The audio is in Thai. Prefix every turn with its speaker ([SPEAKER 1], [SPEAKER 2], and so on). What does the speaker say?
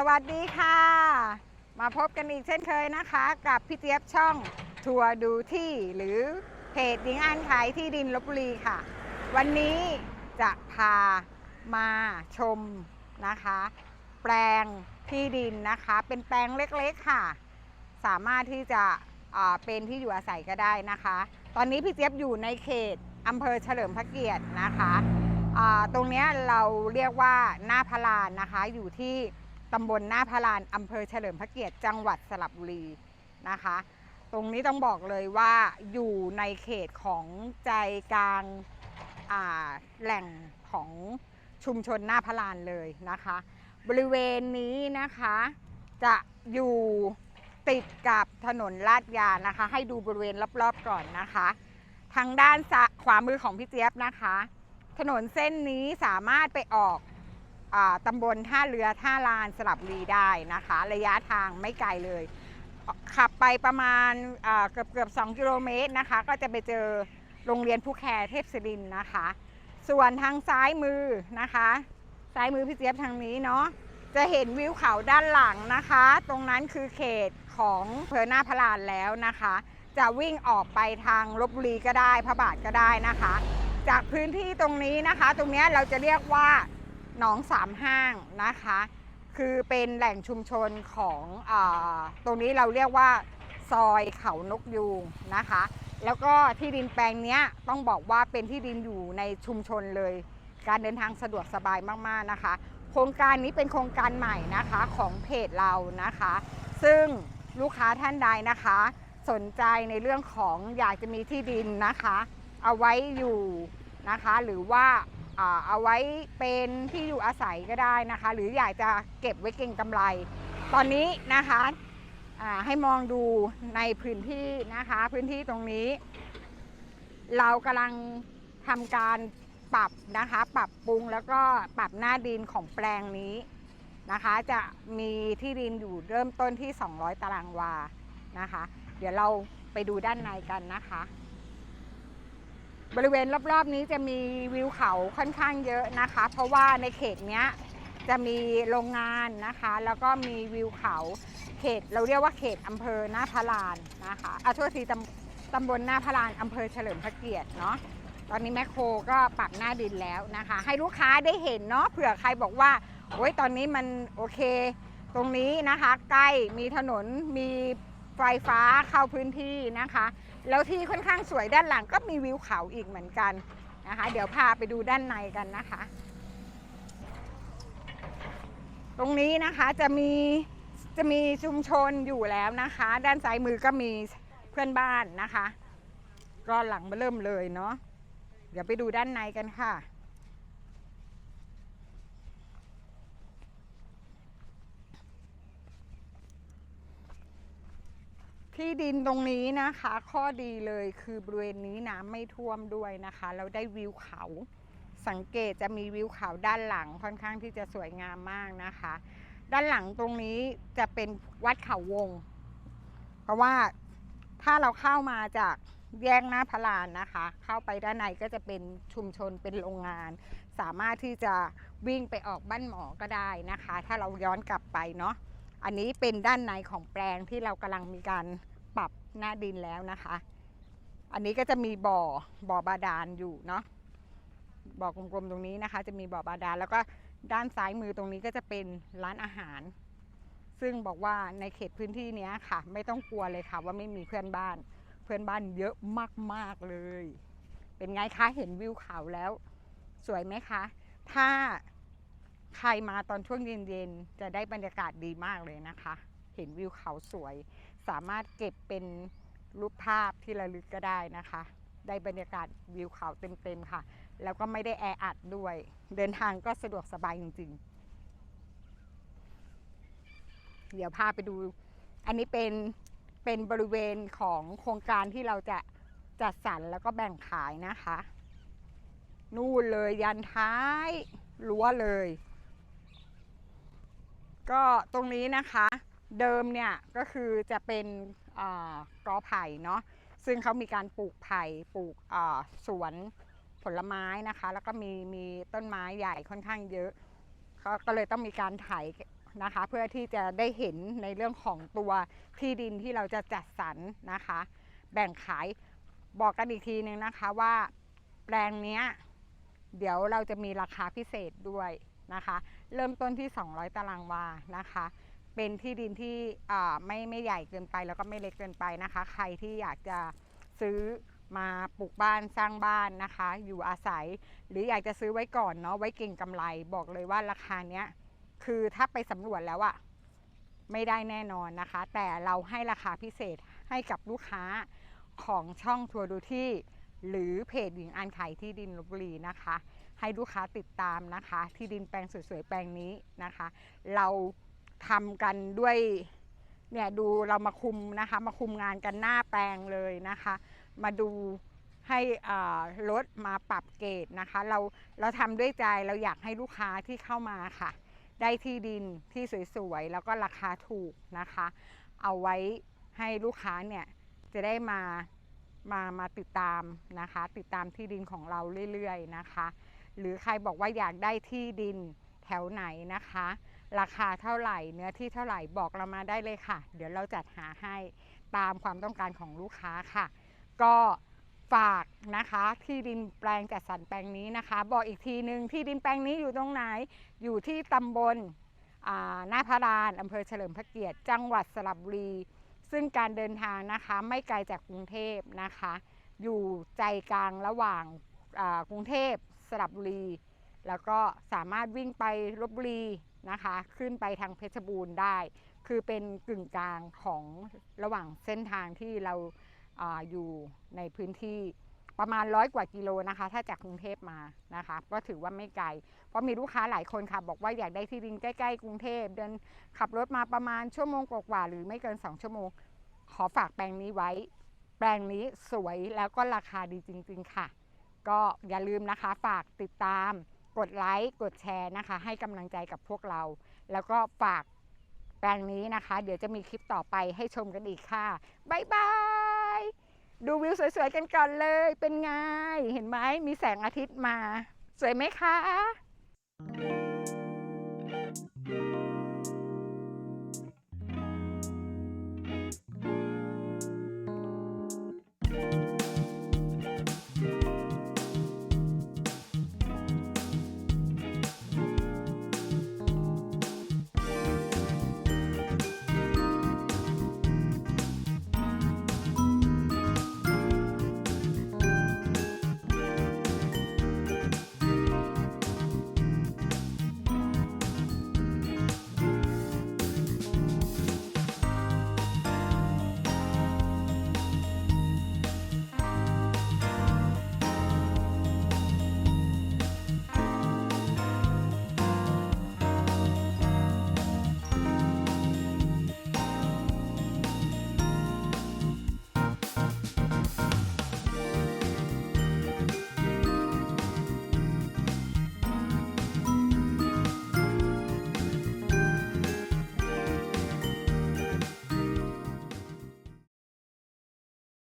[SPEAKER 1] สวัสดีค่ะ มาพบกันอีกเช่นเคยนะคะ กับพี่เจี๊ยบช่องทัวร์ดูที่หรือเพจดิงอ่านขายที่ดินลบบุรีค่ะ วันนี้จะพามาชมนะคะ แปลงที่ดินนะคะ เป็นแปลงเล็กๆค่ะ สามารถที่จะเป็นที่อยู่อาศัยก็ได้นะคะ ตอนนี้พี่เจี๊ยบอยู่ในเขตอำเภอเฉลิมพระเกียรตินะคะ ตรงนี้เราเรียกว่าหน้าพระลานนะคะอยู่ที่ ตำบลหน้าพระลานอำเภอเฉลิมพระเกียรติจังหวัดสระบุรีนะคะ ตรงนี้ต้องบอกเลยว่าอยู่ในเขตของใจกลางาแหล่งของชุมชนหน้าพระลานเลยนะคะ บริเวณนี้นะคะจะอยู่ติดกับถนนลาดยางนะคะ ให้ดูบริเวณรอบๆก่อนนะคะ ทางด้านขวามือของพี่เจี๊ยบนะคะ ถนนเส้นนี้สามารถไปออก ตำบลท่าเรือท่าลานสลับรีได้นะคะ ระยะทางไม่ไกลเลย ขับไปประมาณเกือบเกือบ2กิโลเมตรนะคะ ก็จะไปเจอโรงเรียนผู้แคร์เทพศิรินนะคะ ส่วนทางซ้ายมือนะคะ ซ้ายมือพี่เจี๊ยบทางนี้เนาะจะเห็นวิวเขาด้านหลังนะคะ ตรงนั้นคือเขตของเพอหน้าพระลานแล้วนะคะ จะวิ่งออกไปทางลบบุรีก็ได้พระบาทก็ได้นะคะ จากพื้นที่ตรงนี้นะคะ ตรงนี้เราจะเรียกว่า หนองสามห้างนะคะ คือเป็นแหล่งชุมชนของอตรงนี้เราเรียกว่าซอยเขานกยูงนะคะ แล้วก็ที่ดินแปลงนี้ต้องบอกว่าเป็นที่ดินอยู่ในชุมชนเลย การเดินทางสะดวกสบายมากๆนะคะ โครงการนี้เป็นโครงการใหม่นะคะของเพจเรานะคะ ซึ่งลูกค้าท่านใดนะคะ สนใจในเรื่องของอยากจะมีที่ดินนะคะ เอาไว้อยู่นะคะ หรือว่า เอาไว้เป็นที่อยู่อาศัยก็ได้นะคะ หรืออยากจะเก็บไว้เก็งกำไร ตอนนี้นะคะให้มองดูในพื้นที่นะคะ พื้นที่ตรงนี้ เรากำลังทำการปรับนะคะ ปรับปรุงแล้วก็ปรับหน้าดินของแปลงนี้นะคะ จะมีที่ดินอยู่เริ่มต้นที่ 200 ตารางวานะคะ เดี๋ยวเราไปดูด้านในกันนะคะ บริเวณรอบๆนี้จะมีวิวเขาค่อนข้างเยอะนะคะ เพราะว่าในเขตเนี้ยจะมีโรงงานนะคะ แล้วก็มีวิวเขาเขตเราเรียกว่าเขตอำเภอหน้าพระลานนะคะอะโทษทีตำตำบลหน้าพระลานอำเภอเฉลิมพระเกียรติเนาะตอนนี้แมคโครก็ปรับหน้าดินแล้วนะคะ ให้ลูกค้าได้เห็นเนาะเผื่อใครบอกว่าโอ้ยตอนนี้มันโอเค ตรงนี้นะคะ ใกล้มีถนนมีไฟฟ้าเข้าพื้นที่นะคะ แล้วที่ค่อนข้างสวยด้านหลังก็มีวิวเขาอีกเหมือนกันนะคะ เดี๋ยวพาไปดูด้านในกันนะคะ ตรงนี้นะคะจะมีจะมีชุมชนอยู่แล้วนะคะ ด้านซ้ายมือก็มีเพื่อนบ้านนะคะก็หลังมาเริ่มเลยเนาะเดี๋ยวไปดูด้านในกันค่ะ ที่ดินตรงนี้นะคะ ข้อดีเลยคือบริเวณนี้น้ำไม่ท่วมด้วยนะคะแล้วได้วิวเขา สังเกตจะมีวิวเขาด้านหลังค่อนข้างที่จะสวยงามมากนะคะ ด้านหลังตรงนี้จะเป็นวัดเขาวง เพราะว่าถ้าเราเข้ามาจากแยกหน้าพลานนะคะ เข้าไปด้านในก็จะเป็นชุมชนเป็นโรงงาน สามารถที่จะวิ่งไปออกบ้านหมอก็ได้นะคะ ถ้าเราย้อนกลับไปเนาะ อันนี้เป็นด้านในของแปลงที่เรากำลังมีการปรับหน้าดินแล้วนะคะ อันนี้ก็จะมีบ่อบ่อบาดาลอยู่เนาะบ่อกลมๆตรงนี้นะคะ จะมีบ่อบาดาลแล้วก็ด้านซ้ายมือตรงนี้ก็จะเป็นร้านอาหาร ซึ่งบอกว่าในเขตพื้นที่นี้ค่ะ ไม่ต้องกลัวเลยค่ะ ว่าไม่มีเพื่อนบ้าน เพื่อนบ้านเยอะมากๆเลย เป็นไงคะเห็นวิวเขาแล้ว สวยไหมคะ ถ้า ใครมาตอนช่วงเย็นๆ จะได้บรรยากาศดีมากเลยนะคะ เห็นวิวเขาสวย สามารถเก็บเป็นรูปภาพที่ระลึกก็ได้นะคะ ได้บรรยากาศวิวเขาเต็มๆค่ะ แล้วก็ไม่ได้แออัดด้วย เดินทางก็สะดวกสบายจริงๆ เดี๋ยวพาไปดู อันนี้เป็นเป็นบริเวณของโครงการที่เราจะจัดสรรแล้วก็แบ่งขายนะคะ นู่นเลยยันท้ายรั้วเลย ก็ตรงนี้นะคะเดิมเนี่ยก็คือจะเป็นกอไผ่เนาะซึ่งเขามีการปลูกไผ่ปลูกสวนผลไม้นะคะ แล้วก็มีมีต้นไม้ใหญ่ค่อนข้างเยอะเขาก็เลยต้องมีการไถนะคะ เพื่อที่จะได้เห็นในเรื่องของตัวที่ดินที่เราจะจัดสรรนะคะ แบ่งขายบอกกันอีกทีนึงนะคะว่าแปลงเนี้ยเดี๋ยวเราจะมีราคาพิเศษด้วย นะคะ เริ่มต้นที่ 200 ตารางวานะคะ เป็นที่ดินที่ไม่ไม่ใหญ่เกินไปแล้วก็ไม่เล็กเกินไปนะคะ ใครที่อยากจะซื้อมาปลูกบ้านสร้างบ้านนะคะ อยู่อาศัย หรืออยากจะซื้อไว้ก่อนเนาะไว้เก่งกำไรบอกเลยว่าราคาเนี้ยคือถ้าไปสำรวจแล้วอะไม่ได้แน่นอนนะคะ แต่เราให้ราคาพิเศษให้กับลูกค้าของช่องทัวร์ดูที่ หรือเพจหญิงอ่านขายที่ดินลบบุรีนะคะ ให้ลูกค้าติดตามนะคะ ที่ดินแปลงสวยๆแปลงนี้นะคะ เราทำกันด้วยเนี่ยดูเรามาคุมนะคะ มาคุมงานกันหน้าแปลงเลยนะคะ มาดูให้รถมาปรับเกรดนะคะ เราเราทำด้วยใจเราอยากให้ลูกค้าที่เข้ามาค่ะ ได้ที่ดินที่สวยๆ แล้วก็ราคาถูกนะคะ เอาไว้ให้ลูกค้าเนี่ยจะได้มา มามาติดตามนะคะ ติดตามที่ดินของเราเรื่อยๆนะคะ หรือใครบอกว่าอยากได้ที่ดินแถวไหนนะคะ ราคาเท่าไหร่เนื้อที่เท่าไหร่บอกเรามาได้เลยค่ะ เดี๋ยวเราจัดหาให้ตามความต้องการของลูกค้าค่ะ ก็ฝากนะคะที่ดินแปลงจัดสรรแปลงนี้นะคะ บอกอีกทีหนึ่งที่ดินแปลงนี้อยู่ตรงไหน อยู่ที่ตำบลหน้าพระรานอำเภอเฉลิมพระเกียรติ จังหวัดสระบุรี ซึ่งการเดินทางนะคะไม่ไกลจากกรุงเทพนะคะ อยู่ใจกลางระหว่างกรุงเทพสระบุรี แล้วก็สามารถวิ่งไปลบบุรีนะคะ ขึ้นไปทางเพชรบูรณ์ได้ คือเป็นกึ่งกลางของระหว่างเส้นทางที่เราอาอยู่ในพื้นที่ ประมาณร้อยกว่ากิโลนะคะ ถ้าจากกรุงเทพมานะคะ ก็ถือว่าไม่ไกล เพราะมีลูกค้าหลายคนค่ะ บอกว่าอยากได้ที่ดินใกล้ๆกรุงเทพเดินขับรถมาประมาณชั่วโมงกว่าหรือไม่เกิน 2 ชั่วโมง ขอฝากแปลงนี้ไว้ แปลงนี้สวยแล้วก็ราคาดีจริง ๆ ค่ะ ก็อย่าลืมนะคะ ฝากติดตาม กดไลค์กดแชร์นะคะ ให้กำลังใจกับพวกเรา แล้วก็ฝากแปลงนี้นะคะ เดี๋ยวจะมีคลิปต่อไปให้ชมกันอีกค่ะบ๊ายบาย ดูวิวสวยๆกันก่อนเลย เป็นไง เห็นไหมมีแสงอาทิตย์มา สวยไหมคะ